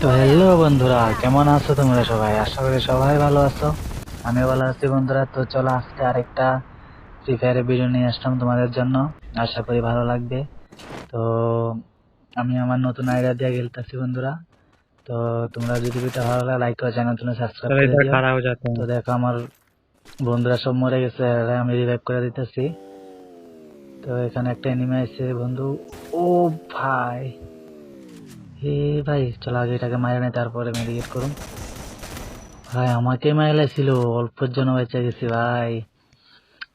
তো হ্যালো বন্ধুরা কেমন আছো তোমরা সবাই? আশা করি সবাই ভালো আছো। আমি ভালো আছি বন্ধুরা। তো চলো আজকে আরেকটা ফ্রি ফায়ারের ভিডিও নিয়ে আসলাম তোমাদের জন্য। আশা করি ভালো লাগবে। তো আমি আমার নতুন আইডিয়া দিয়ে খেলতেছি বন্ধুরা। তো তোমরা যদি ভিডিওটা ভালো লাগে লাইক করে চ্যানেল তুমি সাবস্ক্রাইব করে দিও। তো দেখো আমার বন্ধুরা সব মরে গেছে আমি রিভাইভ করে দিতেছি। তো এখানে একটা এনিমি আছে বন্ধু। ও ভাই। হে ভাই, চলো আগে এটাকে মারে নাই, তারপরে মেডিকেট করুন। ভাই, আমাকে মারলে ছিল, অল্পের জন্য বেঁচে গেছি ভাই।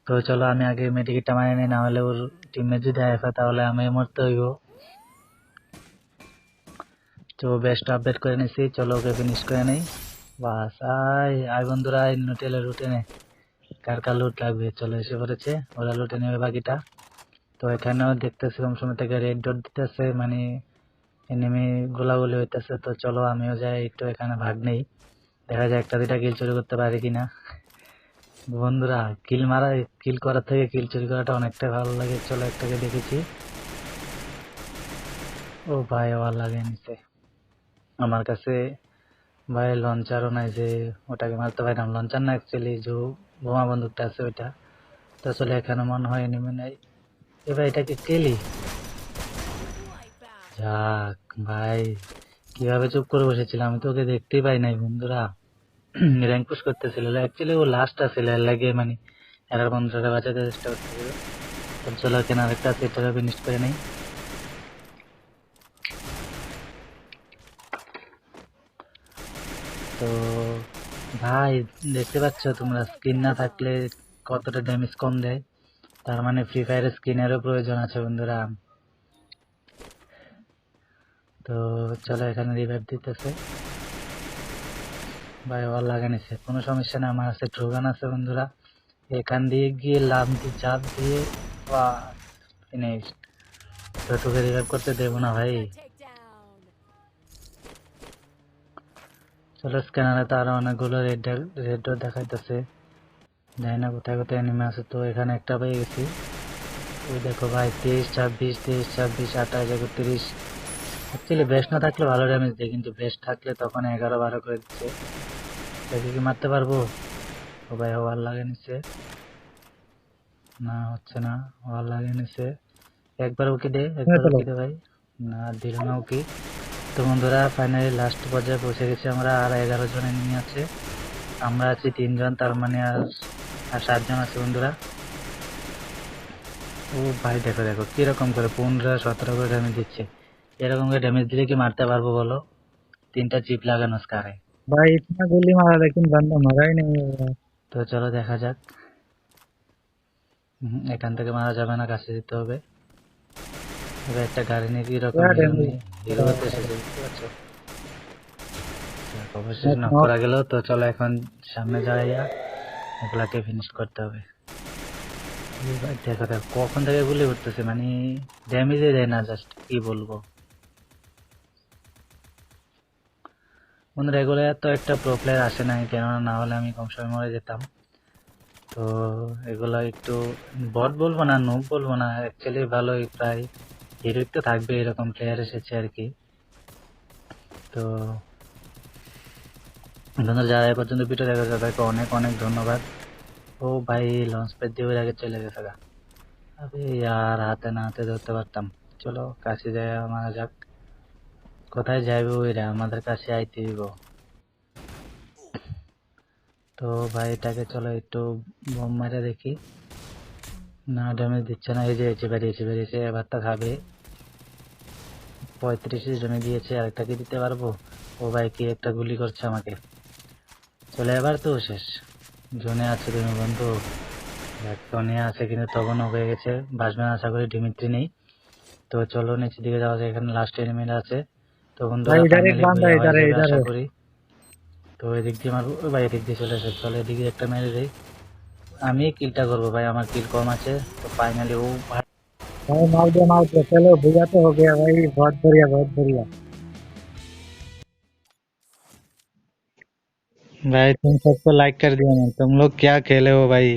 তো চলো, আমি আগে মেডিকেটটা মারি নাই না হলে ওর টিমমেট যদি আসে তাহলে আমি মরতে হইব। তো বেস্ট আপডেট করে নিছি, চলো ওকে ফিনিশ করে নেই। বাস, আয় আয় বন্ধুরা আয় নোটেলে লুটে নে। কার কার লুট লাগবে? চলে এসে পড়েছে, ওরা লুটে নেবে বাকিটা। তো এখানেও দেখতেছি কম সময় থেকে রেড ডট দিতেছে মানে এনিমি গোলাগুলি হইতেছে, তো চলো আমিও যাই, একটু এখানে ভাগ নেই। দেখা যায় একটা দুইটা কিল চুরি করতে পারি কিনা। বন্ধুরা কিল মারা কিল করার থেকে কিল চুরি করাটা অনেকটা ভালো লাগে। চলো একটাকে দেখেছি। ও ভাই, আবার লাগে নিচে আমার কাছে ভাই লঞ্চারও নাই যে ওটাকে মারতে পারলাম লঞ্চার না অ্যাকচুয়ালি যে বোমা বন্দুকটা আছে ওইটা। তো আসলে এখানে মনে হয় এনিমি নাই। এবার এটাকে কেলি? যাক ভাই, কীভাবে চুপ করে বসেছিলাম? আমি তো ওকে দেখতেই পাই নাই, বন্ধুরা। র্যাঙ্ক পুশ করতেছিল। অ্যাকচুয়ালি ও লাস্ট আছিল, এর লাগে মানে এরার বন্ধুরা বাঁচাতে চেষ্টা করতেছিল। চলো কেনার একটা আছে ফিনিশ করে নেই। তো ভাই, দেখতে পাচ্ছ তোমরা স্কিন না থাকলে কতটা ড্যামেজ কম দেয়? তার মানে ফ্রি ফায়ারের স্কিনেরও প্রয়োজন আছে, বন্ধুরা। তো চলো এখানে রিভাইভ দিতেছে। ভাই ওয়াল লাগানিছে কোনো সমস্যা না আমার আছে ট্রোগান আছে বন্ধুরা। এখান দিয়ে গিয়ে লাভ দিয়ে চাপ দিয়ে ফিনিশ তো তোকে রিভাইভ করতে দেবো না ভাই। চলো স্ক্যানারে তো আরও অনেকগুলো রেড রেড দেখাইতেছে। জানি না কোথায় কোথায় এনিমে আছে, তো এখানে একটা পেয়ে গেছি। ওই দেখো ভাই, তেইশ, ছাব্বিশ তেইশ, ছাব্বিশ, আঠাশ, একত্রিশ। অ্যাকচুয়ালি বেস্ট না থাকলে ভালো ড্যামেজ দেয় কিন্তু বেস্ট থাকলে তখন এগারো বারো করে দিচ্ছে। একে কি মারতে পারব? ও ভাই ওভার লাগে নিচ্ছে। না হচ্ছে না ওভার লাগে নিচ্ছে। একবার ওকে দে একবার চলো। ওকে দে ভাই। না দিল না ওকে। তো বন্ধুরা ফাইনালি লাস্ট পর্যায়ে পৌঁছে গেছি আমরা আর এগারো জন এনিমি আছে। আমরা আছি তিনজন তার মানে আর আর সাতজন আছে বন্ধুরা। ও ভাই দেখো দেখো কীরকম করে পনেরো সতেরো করে ড্যামেজ দিচ্ছে। এরকম করে ড্যামেজ দিলে কি মারতে পারবো বলো তিনটা চিপ লাগানো স্কারে भाई इतना गोली मारा लेकिन बंदा मरा ही नहीं है তো চলো দেখা যাক হুম, এখান থেকে মারা যাবে না কাছে যেতে হবে এবার একটা গাড়ি নিয়ে কিরকম Yeah, damage. হিরো হতে এসেছে বুঝতে পারছো যাক, অবশেষে That's নক not- করা গেল তো চলো এখন সামনে যাইয়া এগুলাকে ফিনিশ করতে হবে এবার দেখো দেখো কখন থেকে গুলি করতেছে মানে ড্যামেজে দেয় না জাস্ট কি বলবো বন্ধুরা রেগুলার তো একটা প্রো প্লেয়ার আসে নাই, কেননা না হলে আমি কম সময় মরে যেতাম। তো এগুলো একটু বট বলব না নুব বলব না অ্যাকচুয়ালি ভালোই, প্রায় হিরোইক তো থাকবে এরকম প্লেয়ার এসেছে আর কি। তো বন্ধুরা, যারা এ পর্যন্ত ভিডিও দেখা যায় তাদেরকে অনেক অনেক ধন্যবাদ। ও ভাই লঞ্চ প্যাড দিয়ে আগে চলে গেছে গা। আবে, আর হাতে না হাতে ধরতে পারতাম। চলো, কাছে যাই, মারা যাক। কোথায় যাইবে ওইরা আমাদের কাছে আইতে দিব তো ভাই, এটাকে চলো একটু বোম মারে দেখি। না ড্যামেজ দিচ্ছে না। এই যে এসে বেরিয়েছে বেরিয়েছে। এবারটা খাবে। পঁয়ত্রিশ জমে দিয়েছে। আরেকটা কি দিতে পারব? ও ভাই, কি একটা গুলি করছে আমাকে। চলে এবার তো শেষ। জোনে আছে তুমি বন্ধু। জনে আছে কিন্তু তখনও হয়ে গেছে। বাসবেন আশা করি। ডিমিত্রি নেই। তো চলো, নিচের দিকে যাওয়া যায় এখানে লাস্ট এনিমিট আছে। তো বন্ধুরা ভাই, ইধারে finally বান্দা, গুলি হয়ে ইধারে, যাবে আশা ইধারে। করি তো এদিক দিয়ে মারবো ও ভাই এদিক দিয়ে চলে এসে চলো এদিকে একটা মেরে দেই আমি কিলটা করবো ভাই আমার কিল কম আছে তো ফাইনালি ও ভাই भाई मार दिया मार दिया चलो भैया तो हो गया भाई बहुत बढ़िया बहुत बढ़िया भाई तुम सबको लाइक कर दिया मैं तुम लोग क्या खेले हो भाई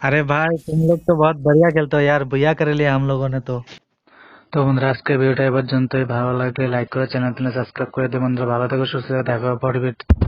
अरे भाई तुम लोग तो बहुत बढ़िया खेलते हो यार भैया कर लिया हम लोगों ने तो তো বন্ধুরা আজকে ভিডিওটা এ পর্যন্তই। ভালো লাগলে লাইক করে চ্যানেলটি সাবস্ক্রাইব করে দিয়ে বন্ধুরা, ভালো থেকো, সুস্থ থেকো। দেখা ভিডিও